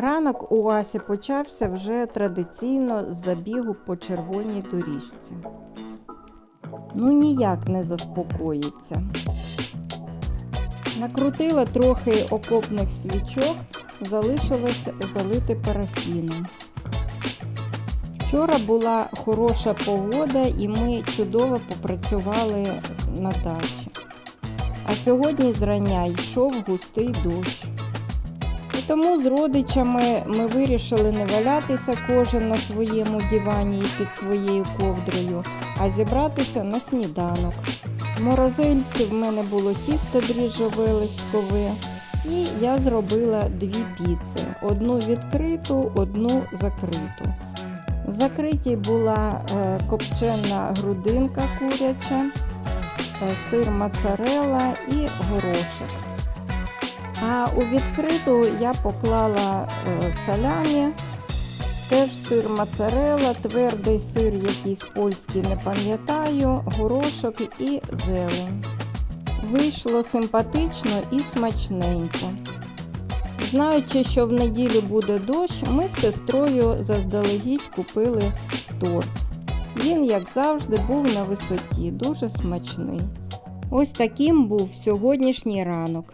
Ранок у Асі почався вже традиційно з забігу по червоній доріжці. Ну ніяк не заспокоїться. Накрутила трохи окопних свічок, залишилось залити парафіном. Вчора була хороша погода і ми чудово попрацювали на дачі. А сьогодні зрання йшов густий дощ. І тому з родичами ми вирішили не валятися кожен на своєму дивані і під своєю ковдрою, а зібратися на сніданок. В морозильці в мене було тісто дріжджове листкове, і я зробила дві піци: одну відкриту, одну закриту. В закритій була е, копчена грудинка куряча, е, сир моцарелла і горошок. А у відкриту я поклала е, салямі, теж сир моцарелла, твердий сир якийсь польський, не пам'ятаю, горошок і зелень. Вийшло симпатично і смачненько. Знаючи, що в неділю буде дощ, ми з сестрою заздалегідь купили торт. Він, як завжди, був на висоті, дуже смачний. Ось таким був сьогоднішній ранок.